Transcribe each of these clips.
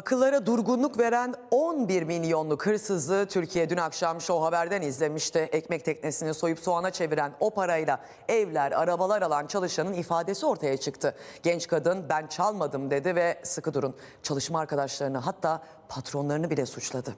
Akıllara durgunluk veren 11 milyonluk hırsızı Türkiye dün akşam Show Haber'den izlemişti. Ekmek teknesini soyup soğana çeviren o parayla evler, arabalar alan çalışanın ifadesi ortaya çıktı. Genç kadın ben çalmadım dedi ve sıkı durun çalışma arkadaşlarını hatta patronlarını bile suçladı.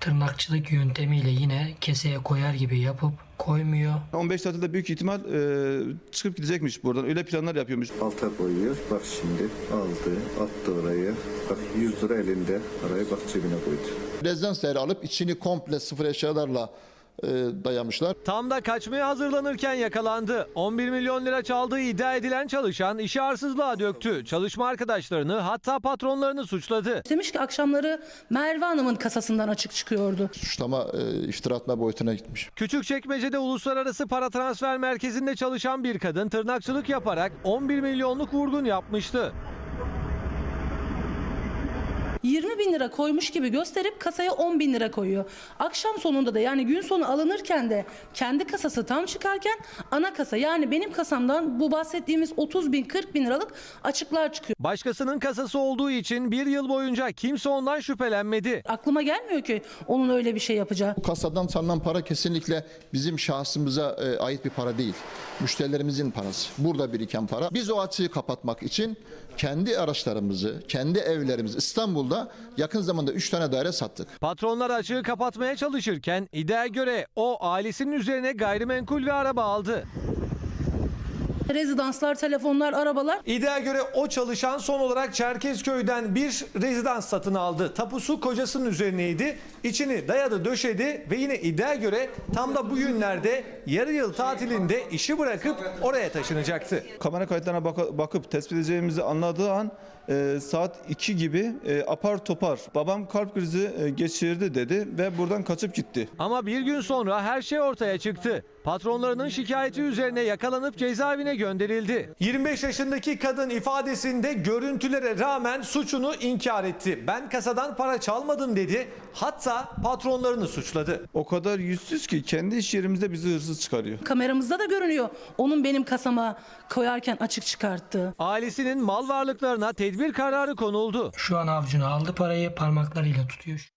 Tırnakçılık yöntemiyle yine keseye koyar gibi yapıp koymuyor. 15 tatilde büyük ihtimal e, çıkıp gidecekmiş buradan. Öyle planlar yapıyormuş. Alta koyuyor. Bak şimdi aldı, attı oraya. Bak 100 lira elinde. Parayı bak cebine koydu. Rezidans değeri alıp içini komple sıfır eşyalarla e, dayamışlar. Tam da kaçmaya hazırlanırken yakalandı. 11 milyon lira çaldığı iddia edilen çalışan işi arsızlığa döktü. Çalışma arkadaşlarını hatta patronlarını suçladı. Demiş ki akşamları Merve Hanım'ın kasasından açık çıkıyordu. Suçlama e, iftira atma boyutuna gitmiş. Küçükçekmece'de uluslararası para transfer merkezinde çalışan bir kadın tırnakçılık yaparak 11 milyonluk vurgun yapmıştı. 20 bin lira koymuş gibi gösterip kasaya 10 bin lira koyuyor. Akşam sonunda da yani gün sonu alınırken de kendi kasası tam çıkarken ana kasa yani benim kasamdan bu bahsettiğimiz 30 bin 40 bin liralık açıklar çıkıyor. Başkasının kasası olduğu için bir yıl boyunca kimse ondan şüphelenmedi. Aklıma gelmiyor ki onun öyle bir şey yapacağı. Bu kasadan çalınan para kesinlikle bizim şahsımıza e, ait bir para değil. Müşterilerimizin parası. Burada biriken para. Biz o açığı kapatmak için kendi araçlarımızı, kendi evlerimizi İstanbul'da yakın zamanda 3 tane daire sattık. Patronlar açığı kapatmaya çalışırken iddiaya göre o ailesinin üzerine gayrimenkul ve araba aldı. Rezidanslar, telefonlar, arabalar İddiaya göre o çalışan son olarak Çerkezköy'den bir rezidans satın aldı. Tapusu kocasının üzerineydi. İçini dayadı döşedi ve yine iddiaya göre tam da bu günlerde yarı yıl tatilinde işi bırakıp oraya taşınacaktı. Kamera kayıtlarına baka- bakıp tespit edeceğimizi anladığı an e, saat 2 gibi e, apar topar babam kalp krizi e, geçirdi dedi ve buradan kaçıp gitti. Ama bir gün sonra her şey ortaya çıktı. Patronlarının şikayeti üzerine yakalanıp cezaevine gönderildi. 25 yaşındaki kadın ifadesinde görüntülere rağmen suçunu inkar etti. Ben kasadan para çalmadım dedi. Hatta patronlarını suçladı. O kadar yüzsüz ki kendi iş yerimizde bizi hırsız çıkarıyor. kameramızda da görünüyor. Onun benim kasama koyarken açık çıkarttığı. Ailesinin mal varlıklarına tedbir kararı konuldu. Şu an avcunu aldı parayı parmaklarıyla tutuyor.